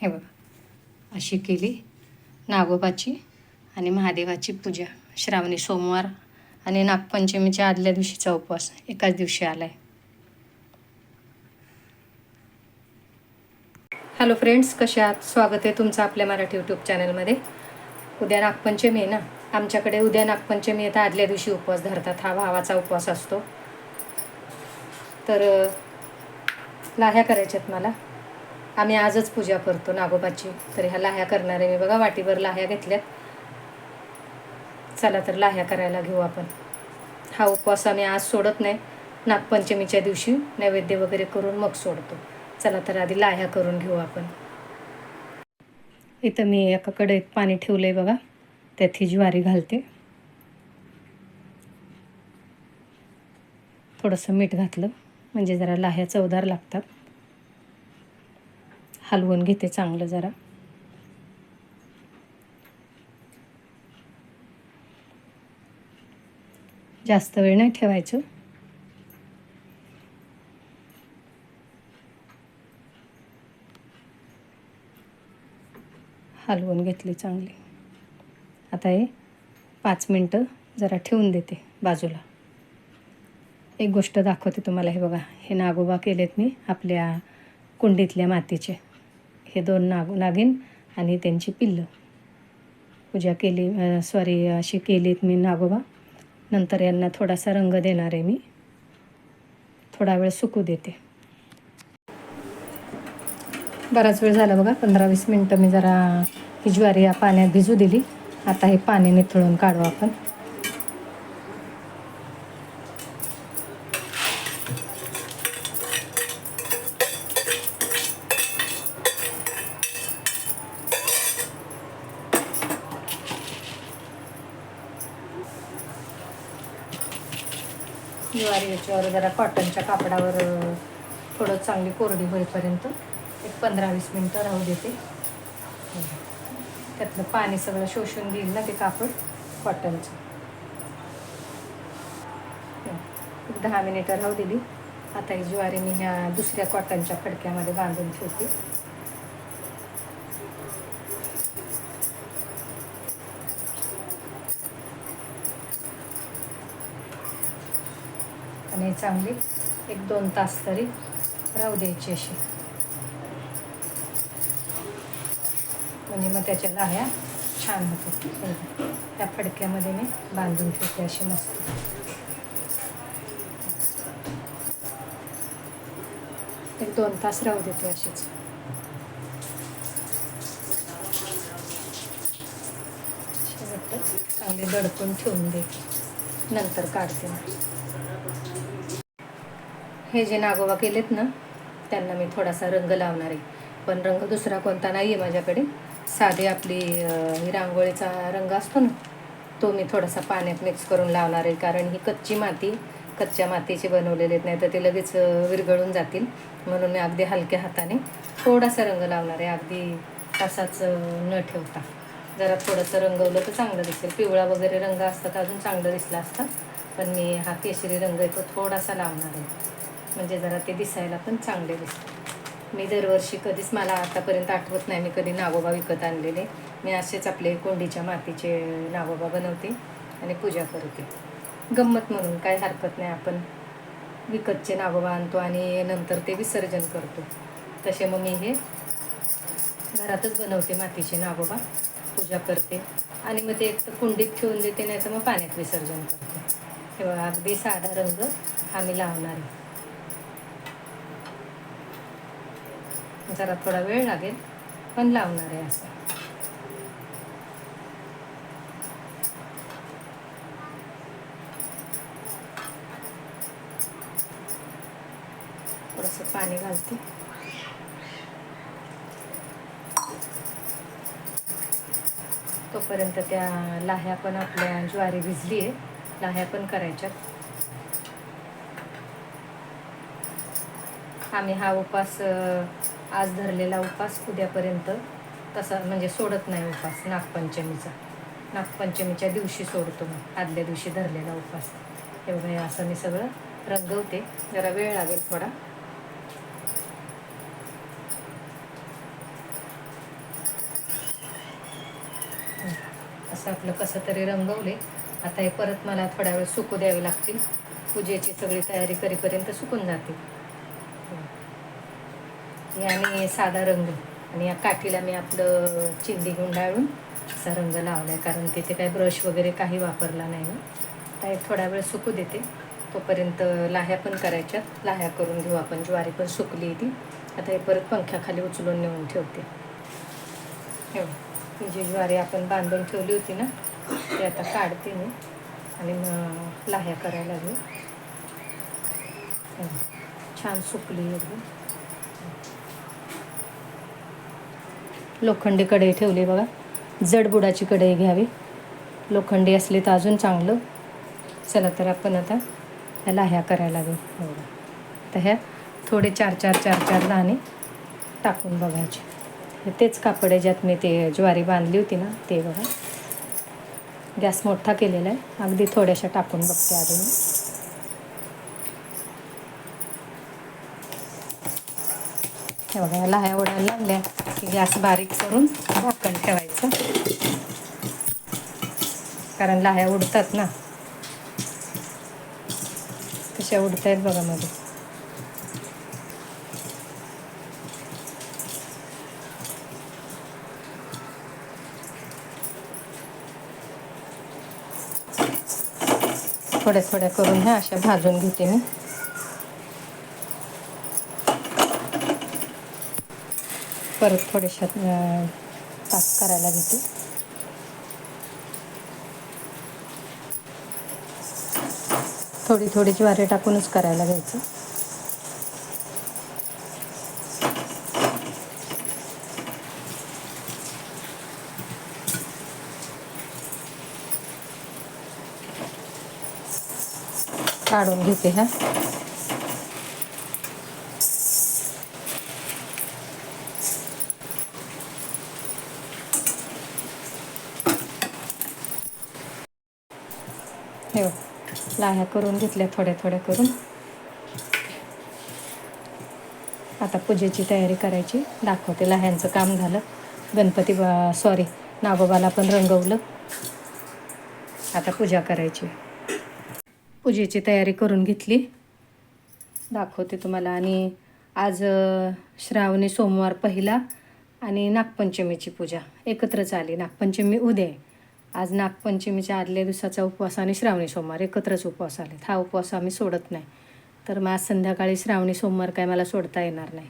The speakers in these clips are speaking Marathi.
हे बघा. अशी केली. नागोबाची आणि महादेवाची पूजा. श्रावणी सोमवार आणि नागपंचमीच्या आदल्या दिवशीचा उपवास. एकाच दिवशी आला आहे हॅलो फ्रेंड्स कसे आहात? स्वागत आहे तुमचं आपल्या मराठी यूट्यूब चॅनलमध्ये उद्या नागपंचमी आहे ना? आमच्याकडे उद्या नागपंचमी येतं आदल्या दिवशी उपवास धरतात. हा भावाचा उपवास असतो. तर लाह्या करायच्यात मला. आम्ही आजच पूजा करतो नागोबाची. तर ह्या लाह्या करणार आहे मी बघा वाटीभर लाह्या घेतल्यात. चला तर लाह्या करायला घेऊ आपण. हा उपवास आम्ही आज सोडत नाही. नागपंचमीच्या दिवशी नैवेद्य वगैरे करून मग सोडतो. चला तर आधी लाह्या करून घेऊ आपण. इथं मी एका कढईत पाणी ठेवलं आहे बघा. त्यात ही ज्वारी घालते. थोडंसं मीठ घातलं. म्हणजे जरा लाह्या चवदार लागतात. हलवून घेते चांगलं जरा. जास्त वेळ नाही ठेवायचं. हलवून घेतली चांगली. आता हे पाच मिनटं जरा ठेवून देते बाजूला. एक गोष्ट दाखवते तुम्हाला हे बघा हे नागोबा केलेत मी आपल्या कुंडीतल्या मातीचे. हे दोन नाग नागिन आणि त्यांची पिल्लं. पूजा केली सॉरी अशी केलीत मी नागोबा. नंतर यांना थोडासा रंग देणार आहे मी. थोडा वेळ सुकू देते. बराच वेळ झाला बघा पंधरा वीस मिनटं मी जरा ही ज्वारी या पाण्यात भिजू दिली. आता हे पाणी निथळून काढू आपण. ज्वारी याच्यावर जरा कॉटनच्या कापडावर थोडं चांगली कोरडी होईपर्यंत एक पंधरा वीस मिनटं राहू देते. त्यातलं पाणी सगळं शोषून घेईल ना ते कापड कॉटनचं. एक दहा मिनिटं राहू दिली. आता ही ज्वारी मी ह्या दुसऱ्या कॉटनच्या फडक्यामध्ये बांधून ठेवते. आणि चांगली एक दोन तास तरी राहू द्यायची अशी. म्हणजे मग त्याच्या लाह्या छान होतात. त्या फडक्यामध्ये मी बांधून ठेवते अशी मस्त. एक दोन तास राहू देते अशीच. शेवट चांगले दडपून ठेवून देते. नंतर काढते हे जे नागोबा केलेत ना त्यांना मी थोडासा रंग लावणार आहे. पण रंग दुसरा कोणता नाही आहे माझ्याकडे. साधी आपली ही रांगोळीचा रंग असतो ना तो मी थोडासा पाण्यात मिक्स करून लावणार आहे. कारण ही कच्ची माती कच्च्या मातीचे बनवलेले आहेत नाही तर ते लगेच विरघळून जातील. म्हणून मी अगदी हलक्या हाताने थोडासा रंग लावणार आहे. अगदी तसाच न ठेवता. जरा थोडंसं रंगवलं तर चांगलं दिसेल. पिवळा वगैरे रंग असतात अजून चांगलं दिसला असतं. पण मी हा केशरी रंग आहे तो थोडासा लावणार आहे. म्हणजे जरा ते दिसायला पण चांगले दिसतात. मी दरवर्षी कधीच मला आतापर्यंत आठवत नाही मी कधी नागोबा विकत आणलेले. मी असेच आपले कोंडीच्या मातीचे नागोबा बनवते आणि पूजा करते. गंमत म्हणून काय हरकत नाही आपण विकतचे नागोबा आणतो आणि नंतर ते विसर्जन करतो. तसे मग मी हे घरातच बनवते मातीचे नागोबा पूजा करते. आणि मग ते एक तर कुंडीत ठेवून देते नाही तर मग पाण्यात विसर्जन करते. तेव्हा अगदी साधा रंग हा मी लावणार आहे. जरा थोडा वेळ लागेल पण लावणार आहे असं. थोडंसं पाणी घालते. तोपर्यंत त्या लाह्या पण आपल्या ज्वारी भिजली आहे लाह्या पण करायच्यात. आम्ही हा उपास आज धरलेला उपास उद्यापर्यंत तसा म्हणजे सोडत नाही उपास नागपंचमीचा. नागपंचमीच्या दिवशी सोडतो मग आदल्या दिवशी धरलेला उपास. एवढं असं मी सगळं रंगवते. जरा वेळ लागेल थोडा. असं आपलं कसं तरी रंगवले. आता हे परत मला थोडा वेळ सुकू द्यावे लागतील. पूजेची सगळी तयारी करीपर्यंत सुकून जाते आणि साधा रंग. आणि या काठीला मी आपलं चिंदी गुंडाळून असा रंग लावला आहे कारण तिथे काही ब्रश वगैरे काही वापरला नाही. काय थोडा वेळ सुकू देते. तोपर्यंत लाह्या पण करायच्यात. लाह्या करून घेऊ आपण. ज्वारी पण सुकली ती. आता हे परत पंख्याखाली उचलून नेऊन ठेवते. हे ही जी ज्वारी आपण बांधून ठेवली होती ना ते आता काढते मी आणि मग लाह्या करायला घेऊ छान सुकली एकदम. लोखंडी कढई ठेवली बघा. जड बुडाची कढई घ्यावी. लोखंडी असली तर अजून चांगलं. चला तर आपण आता ह्या लाह्या करायला घेऊ बघा हो. तर ह्या थोडे चार चार चार चार दाणे टाकून बघायचे. तेच कापड आहे ज्यात मी ते ज्वारी बांधली होती ना ते बघा. गॅस मोठा केलेला आहे. अगदी थोड्याशा टाकून बघते आधी मी हे बघा ह्याला लाह्या ओढायला लागल्या. गॅस बारीक करून झाकण ठेवायचं. कारण लाह्या उडतात ना. कशा उडत आहेत बघा मध्ये. थोड्या थोड्या करून ह्या अशा भाजून घेते मी. परत थोडेशा ताक करायला घेते. थोडी थोडी ज्वारी टाकूनच करायला घ्यायचं. काढून घेते ह्या हे लाह्या करून घेतल्या थोड्या थोड्या करून. आता पूजेची तयारी करायची. दाखवते लाह्यांचं काम झालं. गणपती बा सॉरी नागोबाला पण रंगवलं. आता पूजा करायची. पूजेची तयारी करून घेतली. दाखवते तुम्हाला. आणि आज श्रावणी सोमवार पहिला आणि नागपंचमीची पूजा. एकत्रच आली. नागपंचमी उद्या आहे. आज नागपंचमीच्या आदल्या दिवसाचा उपवास आणि श्रावणी सोमवार एकत्रच उपवास आलेत. हा उपवास आम्ही सोडत नाही. तर मग आज संध्याकाळी श्रावणी सोमवार काय मला सोडता येणार नाही.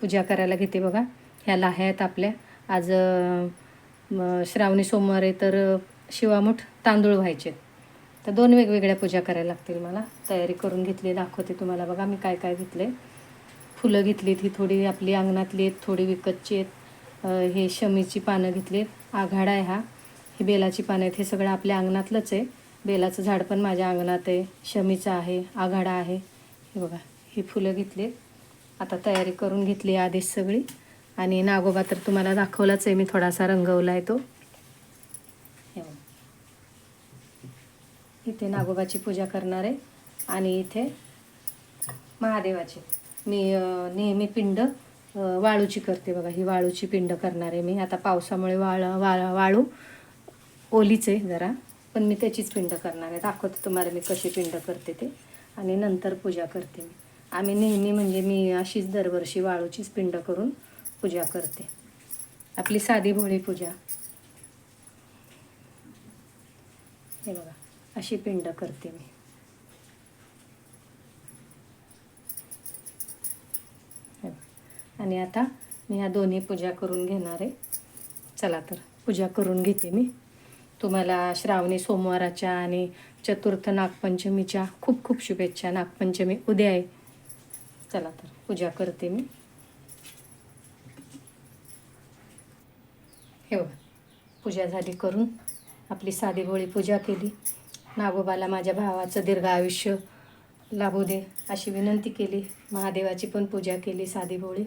पूजा करायला घेते बघा. ह्या लाह्या आहेत आपल्या. आज श्रावणी सोमवार आहे तर शिवामुठ तांदूळ व्हायचे. तर दोन वेगवेगळ्या पूजा करायला लागतील मला. तयारी करून घेतली दाखवते तुम्हाला बघा मी काय काय घेतले फुलं घेतलीत ही थोडी आपली अंगणातली आहेत थोडी विकतची आहेत. हे शमीची पानं घेतलीत. आघाडा आहे हा. ही बेलाची पानं आहेत. हे सगळं आपल्या अंगणातलंच आहे. बेलाचं झाड पण माझ्या अंगणात आहे. शमीचं आहे. आघाडा आहे. हे बघा ही फुलं घेतली आता तयारी करून घेतली आधीच सगळी. आणि नागोबा तर तुम्हाला दाखवलाच आहे. मी थोडासा रंगवला आहे तो इथे नागोबाची पूजा करणार आहे. आणि इथे महादेवाची. मी नेहमी पिंड वाळूची करते बघा. ही वाळूची पिंड करणार आहे मी. आता पावसामुळे वाळ वाळ वाळू ओलीच आहे जरा पण मी त्याचीच पिंड करणार आहे. दाखवते तुम्हाला मी कशी पिंड करते ते. आणि नंतर पूजा करते मी. आम्ही नेहमी म्हणजे मी अशीच दरवर्षी वाळूचीच पिंड करून पूजा करते. आपली साधी भोळी पूजा. हे बघा अशी पिंड करते मी. आणि आता मी ह्या दोन्ही पूजा करून घेणार आहे. चला तर पूजा करून घेते मी. तुम्हाला श्रावणी सोमवाराच्या आणि चतुर्थ नागपंचमीच्या खूप खूप शुभेच्छा. नागपंचमी उद्या आहे. चला तर पूजा करते मी. हे बघा पूजा झाली करून आपली साधी भोळी पूजा केली. नागोबाला माझ्या भावाचं दीर्घ आयुष्य लाभू दे अशी विनंती केली. महादेवाची पण पूजा केली साधी भोळी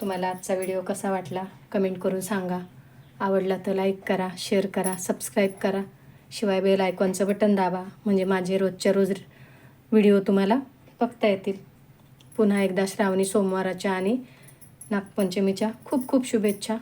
तुम्हाला आजचा व्हिडिओ कसा वाटला कमेंट करून सांगा. आवडला तर लाईक करा शेअर करा सबस्क्राईब करा. शिवाय बेल आयकॉनचं बटन दाबा. म्हणजे माझे रोजच्या रोज व्हिडिओ तुम्हाला बघता येतील. पुन्हा एकदा श्रावणी सोमवाराच्या आणि नागपंचमीच्या खूप खूप शुभेच्छा.